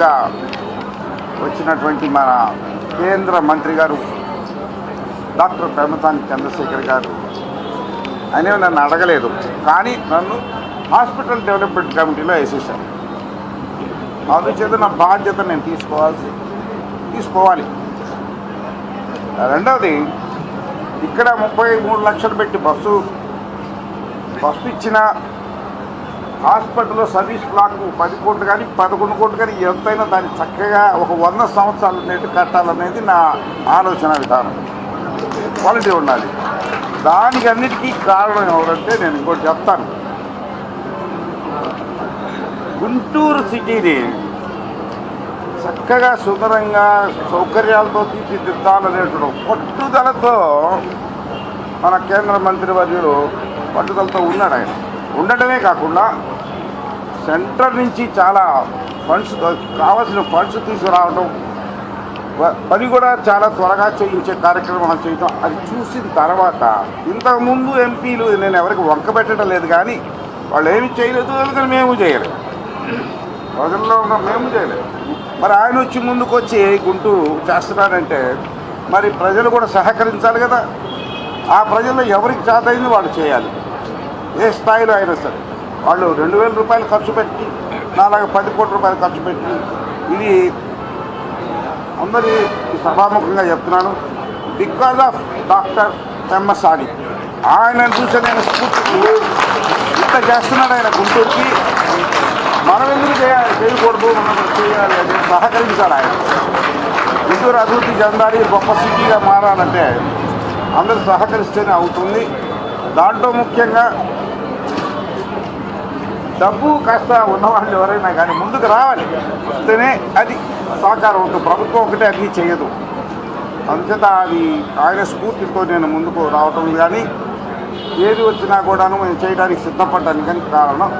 మీద వచ్చినటువంటి మన కేంద్ర మంత్రి గారు డాక్టర్ పెమ్మసాని చంద్రశేఖర్ గారు. అనేవి నన్ను అడగలేదు కానీ నన్ను హాస్పిటల్ డెవలప్మెంట్ కమిటీలో వేసేసాను అందుచేత నా బాధ్యత నేను తీసుకోవాల్సి తీసుకోవాలి. రెండవది ఇక్కడ ముప్పై మూడు లక్షలు పెట్టి బస్సు బస్సు ఇచ్చిన హాస్పిటల్లో సర్వీస్ బ్లాక్ పది కోట్లు కానీ పదకొండు కోట్లు కానీ ఎంతైనా దాన్ని చక్కగా ఒక వంద సంవత్సరాలు నేటి కట్టాలనేది నా ఆలోచన విధానం. క్వాలిటీ ఉండాలి. దానికి అన్నిటికీ కారణం ఎవరంటే నేను ఇంకోటి చెప్తాను. గుంటూరు సిటీని చక్కగా సుందరంగా సౌకర్యాలతో తీర్చిదిద్దాలనేటువంటి పట్టుదలతో మన కేంద్ర మంత్రి వర్యులు పట్టుదలతో ఉన్నాడు ఆయన. ఉండటమే కాకుండా సెంటర్ నుంచి చాలా ఫండ్స్ కావాల్సిన ఫండ్స్ తీసుకురావడం పని కూడా చాలా త్వరగా చేయించే కార్యక్రమాలు చేయడం అది చూసిన తర్వాత ఇంతకుముందు ఎంపీలు నేను ఎవరికి వంక పెట్టడం లేదు కానీ వాళ్ళు ఏమి చేయలేదు అందుకని మేము చేయలేదు. ప్రజల్లో ఉన్న మేము చేయలేదు. మరి ఆయన వచ్చి ముందుకు వచ్చి గుంటూరు చేస్తున్నాడంటే మరి ప్రజలు కూడా సహకరించాలి కదా. ఆ ప్రజల్లో ఎవరికి చేతయింది వాళ్ళు చేయాలి. ఏ స్థాయిలో అయినా సరే. వాళ్ళు రెండు వేల రూపాయలు ఖర్చు పెట్టి నాలుగు పది కోట్ల రూపాయలు ఖర్చు పెట్టి ఇది అందరి సభాముఖంగా చెప్తున్నాను. బికాజ్ ఆఫ్ డాక్టర్ పెమ్మసాని ఆయన చూసే నేను స్ఫూర్తి ఇంత చేస్తున్నాడు ఆయన గుంటూరుకి. మనం ఎందుకు చేయాలి? చేయకూడదు మనం చేయాలి అని సహకరించాలి ఆయన. గుంటూరు అభివృద్ధి చెందాలి గొప్ప సిటీగా మారాలంటే అందరూ సహకరిస్తేనే అవుతుంది. దాంట్లో ముఖ్యంగా డబ్బు కాస్త ఉన్నవాళ్ళు ఎవరైనా కానీ ముందుకు రావాలి. వస్తేనే అది సహకారం అవుతుంది ప్రభుత్వం ఒకటే అన్నీ చేయదు. అందుచేత అది ఆయన స్ఫూర్తితో నేను ముందుకు రావటం కానీ ఏది వచ్చినా కూడాను మేము చేయడానికి సిద్ధపడ్డానికి కానీ కారణం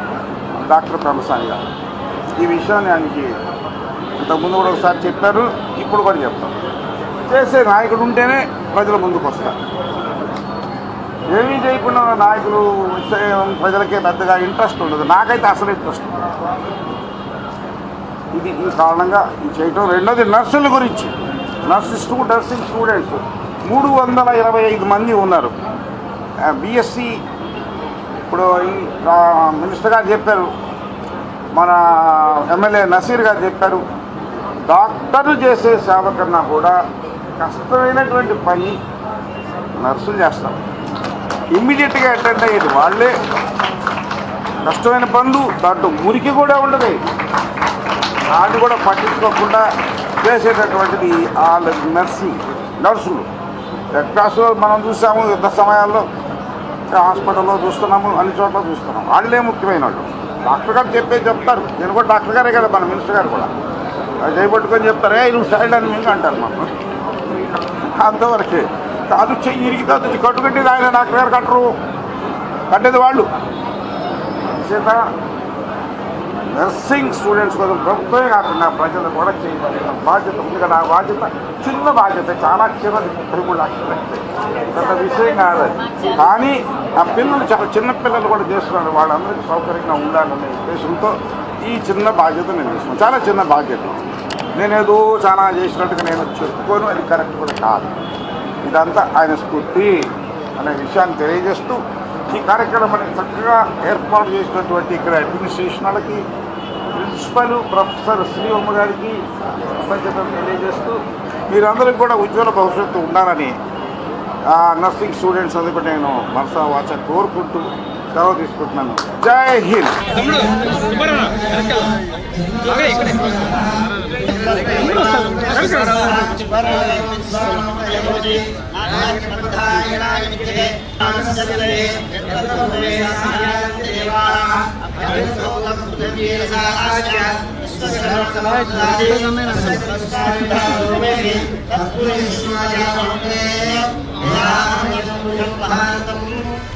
డాక్టర్ పెమసాని గారు. ఈ విషయాన్ని ఆయనకి ఇంతకుముందు కూడా ఒకసారి చెప్పారు ఇప్పుడు కూడా చెప్తాను చేసే నాయకుడు ఉంటేనే ప్రజల ముందుకు వస్తారు. ఏమీ చేయకుండా నాయకులు ప్రజలకే పెద్దగా ఇంట్రెస్ట్ ఉండదు. నాకైతే అసలు ఇంట్రెస్ట్ ఇది ఈ కారణంగా ఇది చేయటం. రెండోది నర్సుల గురించి. నర్సు స్టూ నర్సింగ్ స్టూడెంట్స్. మూడు వందల ఇరవై ఐదు మంది ఉన్నారు. బిఎస్సి ఇప్పుడు మినిస్టర్ గారు చెప్పారు. మన ఎమ్మెల్యే నసీర్ గారు చెప్పారు. డాక్టర్లు చేసే సేవ కన్నా కూడా కష్టమైనటువంటి పని నర్సులు చేస్తారు. ఇమ్మీడియట్గా అటెండ్ అయ్యేది వాళ్ళే. కష్టమైన పనులు దాంట్లో మురికి కూడా ఉండదు. దాన్ని కూడా పట్టించుకోకుండా చేసేటటువంటిది వాళ్ళ నర్సింగ్ నర్సులు. రెడ్ క్రాస్లో మనం చూసాము యుద్ధ సమయాల్లో హాస్పిటల్లో చూస్తున్నాము అన్ని చోట్ల చూస్తున్నాము. వాళ్ళే ముఖ్యమైన వాళ్ళు. డాక్టర్ గారు చెప్పే చెప్తారు. నేను కూడా డాక్టర్ గారే కదా మన మినిస్టర్ గారు కూడా. అది చెప్తారే. చెప్తారు సైడ్ అని మేము అంటారు మనం అంతవరకే. కాదు చెయ్యి ఇరిగితే అది కట్టుకట్టేది ఆయన డాక్టర్ గారు కట్టరు. కట్టేది వాళ్ళు. చేత నర్సింగ్ స్టూడెంట్స్ కోసం ప్రభుత్వమే కాకుండా ప్రజలు కూడా చేయగలిగిన బాధ్యత ఉంది కదా. ఆ బాధ్యత చిన్న బాధ్యత చాలా చిన్నది. ముప్పై లక్షలు పెద్ద విషయం కాదు. కానీ ఆ పిల్లలు చాలా చిన్న పిల్లలు కూడా చేస్తున్నారు. వాళ్ళందరికీ సౌకర్యంగా ఉండాలనే ఉద్దేశంతో ఈ చిన్న బాధ్యత నేను తీసుకున్నాను. చాలా చిన్న బాధ్యత. నేనేదో చాలా చేసినట్టుగా నేను చెప్పుకోను. అది కరెక్ట్ కూడా కాదు. ఇదంతా ఆయన స్ఫూర్తి అనే విషయాన్ని తెలియజేస్తూ ఈ కార్యక్రమాన్ని చక్కగా ఏర్పాటు చేసినటువంటి ఇక్కడ అడ్మినిస్ట్రేషన్ వాళ్ళకి ప్రిన్సిపల్ ప్రొఫెసర్ శ్రీవమ్మ గారికి కృతజ్ఞతలు తెలియజేస్తూ మీరందరికీ కూడా ఉజ్వల భవిష్యత్తు ఉండాలని ఆ, నర్సింగ్ స్టూడెంట్స్ అందరూ నేను మనసా వాచ కోరుకుంటూ సెలవు తీసుకుంటున్నాను. జై హింద్. ప్రజాపతి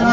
ఒక్క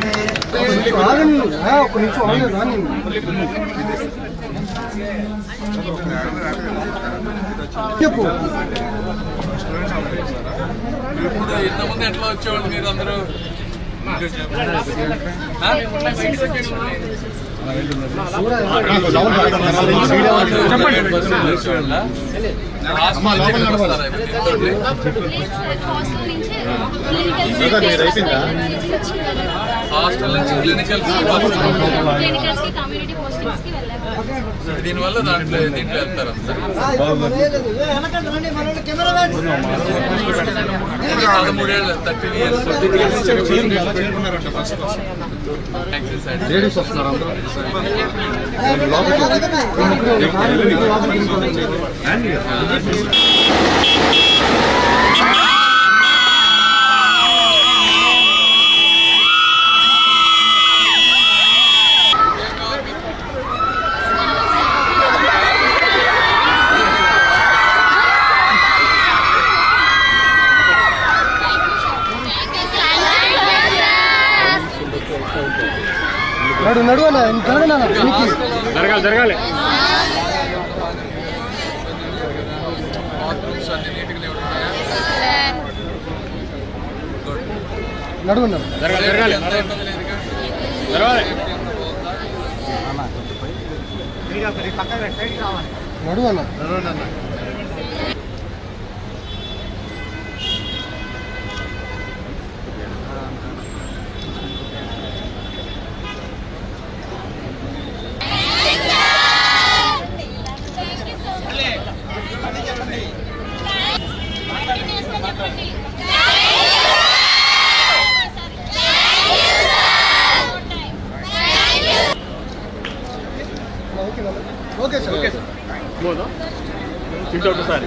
చెప్పు. ఇప్పుడు ఇంతకుముందు ఎట్లా వచ్చేవాళ్ళు మీరు అందరూ? ఆ? హాస్టల్ నుంచి క్లినికల్ దీనివల్ల దాంట్లో దీంట్లో వెళ్తారు పదమూడేళ్ళు థర్టీన్ ఇయర్స్ లేడీస్ వస్తున్నారు అందరూ నడు నడు అన్న జరగాలి జరగాలి. గుడ్ నడు అన్న జరగాలి జరగాలి. నడు అన్న. Okay sir. Okay sir. ఇంటి ఒకసారి.